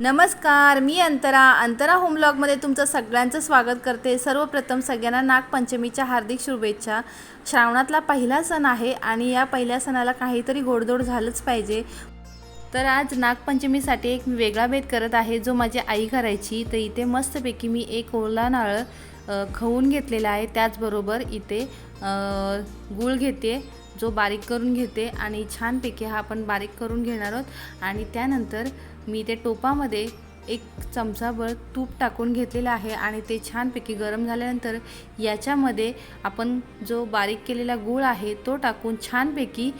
नमस्कार मी अंतरा. अंतरा होमलॉगमध्ये तुमचं सगळ्यांचं स्वागत करते. सर्वप्रथम सगळ्यांना नागपंचमीच्या हार्दिक शुभेच्छा. श्रावणातला पहिला सण आहे आणि या पहिल्या सणाला काहीतरी गोडधोड झालंच पाहिजे. तर आज नागपंचमीसाठी एक मी वेगळा भेद करत आहे जो माझी आई करायची. तर इथे मस्तपैकी मी एक ओला नारळ खवून घेतलेला आहे. त्याचबरोबर इथे गूळ घेते जो बारीक करून घेते आणि छानपैकी हा आपण बारीक करून घेणार आहोत. आणि त्यानंतर मी ते टोपामध्ये एक चमचाभर तूप टाकून घेतलेलं आहे आणि ते छानपैकी गरम झाल्यानंतर याच्यामध्ये आपण जो बारीक केलेला गूळ आहे तो टाकून छानपैकी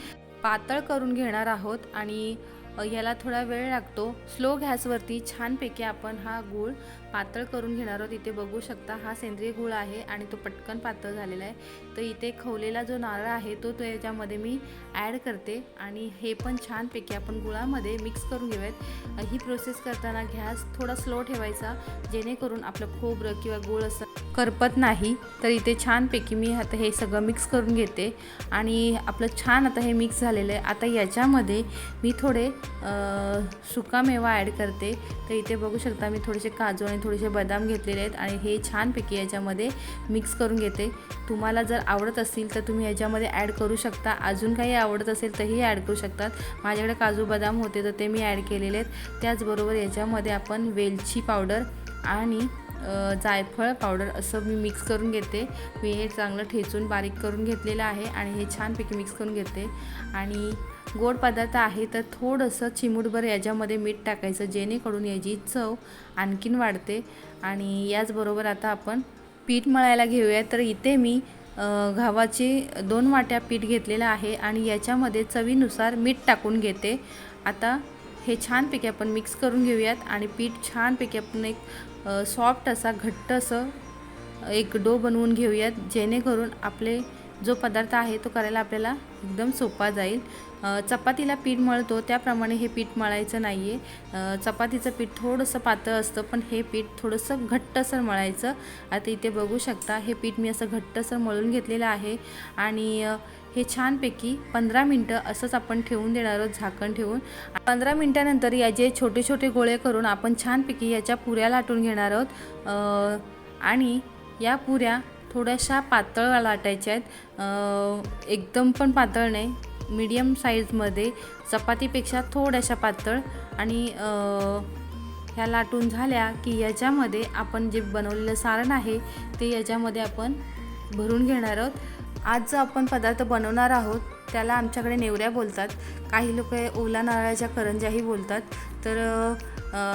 पातळ करून घेणार आहोत आणि ह्याला याला थोडा वेळ लागतो. स्लो गॅसवरती छानपैकी आपण हा गूळ पातळ करून घेणार आहोत. इथे बघू शकता हा सेंद्रिय गूळ आहे आणि तो पटकन पातळ झालेला आहे. तर इथे खवलेला जो नारळ आहे तो तो याच्यामध्ये मी ॲड करते आणि हे पण छानपैकी आपण गुळामध्ये मिक्स करून घेऊयात. ही प्रोसेस करताना गॅस थोडा स्लो ठेवायचा जेणेकरून आपलं खोबरं किंवा गूळ असं करपत नाही तर इथे छानपैकी मी आता हे सगळं मिक्स करून घेते. आणि आपलं छान आता हे मिक्स झालेलं आहे. आता याच्यामध्ये मी थोडे सुकामेवा ॲड करते. तर इथे बघू शकता मी थोडेसे काजू आणि थोडेसे बदाम घेतलेले आहेत. आणि हे छानपैकी याच्यामध्ये मिक्स करून घेते. तुम्हाला जर आवडत असतील तर तुम्ही याच्यामध्ये ॲड करू शकता. अजून काही आवडत असेल तरही ॲड करू शकतात. माझ्याकडे काजू बदाम होते तर ते मी ॲड केलेले आहेत. त्याचबरोबर याच्यामध्ये आपण वेलची पावडर आणि जायफळ पावडर असं मी मिक्स करून घेते. मी हे चांगलं ठेचून बारीक करून घेतलेलं आहे आणि हे छानपैकी मिक्स करून घेते. आणि गोड पदार्थ आहे तर थोडंसं चिमूटभर याच्यामध्ये मीठ टाकायचं जेणेकरून याची चव आणखीन वाढते. आणि याचबरोबर आता आपण पीठ मळायला घेऊया. तर इथे मी गव्हाचे दोन वाट्या पीठ घेतलेलं आहे आणि याच्यामध्ये चवीनुसार मीठ टाकून घेते. आता हे छानपैकी आपण मिक्स करून घेऊयात आणि पीठ छानपैकी आपण एक सॉफ्ट असा घट्ट असं एक डो बनवून घेऊयात जेणेकरून आपले जो पदार्थ आहे तो करायला आपल्याला एकदम सोपा जाईल. चपातीला पीठ मळतो त्याप्रमाणे हे पीठ मळायचं नाही आहे चपातीचं पीठ थोडंसं पातळ असतं पण हे पीठ थोडंसं घट्टसर मळायचं. आता इथे बघू शकता हे पीठ मी असं घट्टसर मळून घेतलेलं आहे. आणि हे छानपैकी पंधरा मिनटं असंच आपण ठेवून देणार आहोत झाकण ठेवून. पंधरा मिनटानंतर याचे छोटे छोटे गोळे करून आपण छानपैकी याच्या पुऱ्या लाटून घेणार आहोत. आणि या पुऱ्या थोड्याशा पातळ लाटायच्या आहेत. एकदम पण पातळ नाही. मीडियम साईजमध्ये चपातीपेक्षा थोड्याशा पातळ. आणि ह्या लाटून झाल्या की याच्यामध्ये आपण जे बनवलेलं सारण आहे ते याच्यामध्ये आपण भरून घेणार आहोत. आज जो आपण पदार्थ बनवणार आहोत त्याला आमच्याकडे नेवऱ्या बोलतात. काही लोक ओला नारळाच्या करंज्याही बोलतात. तर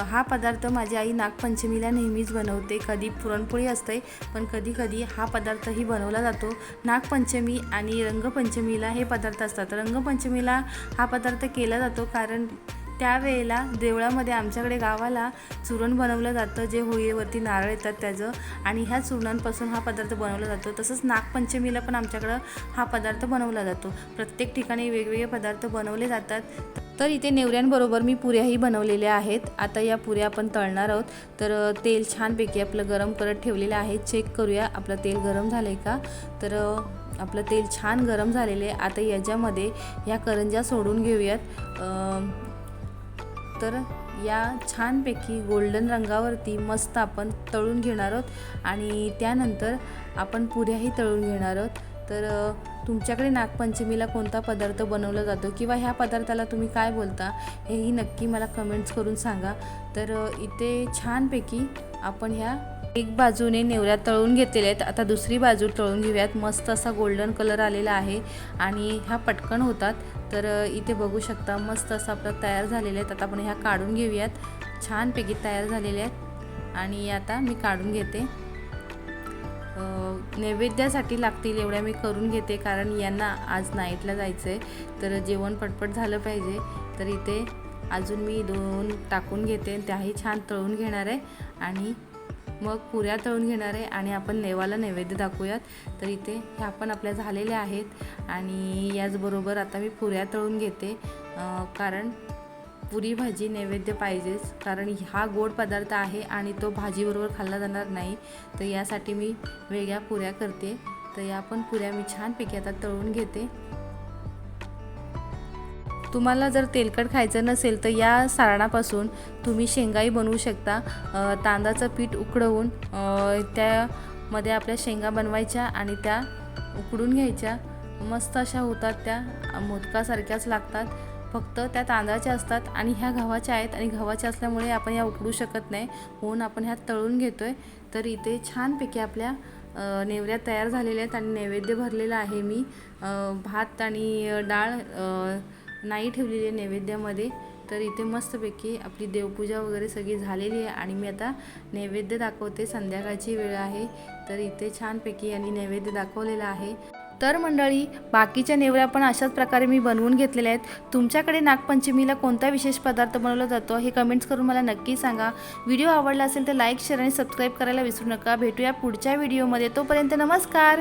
हा पदार्थ माझी आई नागपंचमीला नेहमीच बनवते. कधी पुरणपोळी असते पण कधी कधी हा पदार्थही बनवला जातो. नागपंचमी आणि रंगपंचमीला हे पदार्थ असतात. रंगपंचमीला हा पदार्थ केला जातो कारण त्यावेळेला देवळामध्ये आमच्याकडे गावाला चुरण बनवलं जातं जे होळीवरती नारळ येतात त्याचं. आणि ह्या चुरणांपासून हा पदार्थ बनवला जातो. तसंच नागपंचमीला पण आमच्याकडं हा पदार्थ बनवला जातो. प्रत्येक ठिकाणी वेगवेगळे पदार्थ बनवले जातात. तर इथे नेवऱ्यांबरोबर मी पुऱ्याही बनवलेल्या आहेत. आता या पुऱ्या आपण तळणार आहोत. तर तेल छानपैकी आपलं गरम करत ठेवलेलं आहे. चेक करूया आपलं तेल गरम झालं आहे का? तर आपलं तेल छान गरम झालेलं आहे. आता याच्यामध्ये ह्या करंज्या सोडून घेऊयात. तर या छानपैकी गोल्डन रंगावरती मस्त आपण तळून घेणार आहोत. आणि त्यानंतर आपण पुऱ्याही तळून घेणार आहोत. तर तुमच्याकडे नागपंचमीला कोणता पदार्थ बनवला जातो किंवा ह्या पदार्थाला तुम्ही काय बोलता हेही नक्की मला कमेंट्स करून सांगा. तर इथे छानपैकी आपण ह्या एक बाजूने नेवऱ्या तळून घेतलेल्या आहेत. आता दुसरी बाजू तळून घेऊयात. मस्त असा गोल्डन कलर आलेला आहे आणि ह्या पटकन होतात. तर इथे बघू शकता मस्त असं आपलं तयार झालेले आहेत. आता आपण ह्या काढून घेऊयात. छानपैकी तयार झालेल्या आहेत. आणि आता मी काढून घेते. नैवेद्यासाठी लागतील एवढ्या मी करून घेते कारण यांना आज नाईटला जायचं आहे तर जेवण पटपट झालं पाहिजे. तर इथे अजून मी दोन टाकून घेते. त्याही छान तळून घेणार आहे. आणि मग पुऱ्या तळून घेणार आहे आणि आपण नेवाला नैवेद्य दाखवूयात. तर इथे ह्या पण आपल्या झालेल्या आहेत आणि याचबरोबर आता मी पुऱ्या तळून घेते कारण पुरी भाजी नैवेद्य पाहिजेच कारण हा गोड पदार्थ आहे आणि तो भाजीबरोबर खाल्ला जाणार नाही. तर यासाठी मी वेगळ्या पुऱ्या करते. तर या पण पुऱ्या मी छानपैकी आता तळून घेते. तुम्हाला जर तेलकट खायचं नसेल तर या सारणापासून तुम्ही शेंगाही बनवू शकता. तांदळाचं पीठ उकडवून त्यामध्ये आपल्या शेंगा बनवायच्या आणि त्या उकडून घ्यायच्या. मस्त अशा होतात त्या मोदकासारख्याच लागतात. फक्त त्या तांदळाच्या असतात आणि ह्या गव्हाच्या आहेत आणि गव्हाच्या असल्यामुळे आपण या उकडू शकत नाही. म्हणून आपण ह्या तळून घेतो आहे तर इथे छानपैकी आपल्या नेवऱ्या तयार झालेल्या आहेत आणि नैवेद्य भरलेला आहे मी. भात आणि डाळ नाही ठेवलेली आहे नैवेद्यामध्ये तर इथे मस्तपैकी आपली देवपूजा वगैरे सगळी झालेली आहे आणि मी आता नैवेद्य दाखवते. संध्याकाळची वेळ आहे तर इथे छानपैकी यांनी नैवेद्य दाखवलेला आहे. तर मंडळी बाकीच्या नेवऱ्या पण अशाच प्रकारे मी बनवून घेतलेल्या आहेत. तुमच्याकडे नागपंचमीला कोणता विशेष पदार्थ बनवला जातो हे कमेंट्स करून मला नक्की सांगा. व्हिडिओ आवडला असेल तर लाईक शेअर आणि सबस्क्राईब करायला विसरू नका. भेटूया पुढच्या व्हिडिओमध्ये तोपर्यंत नमस्कार!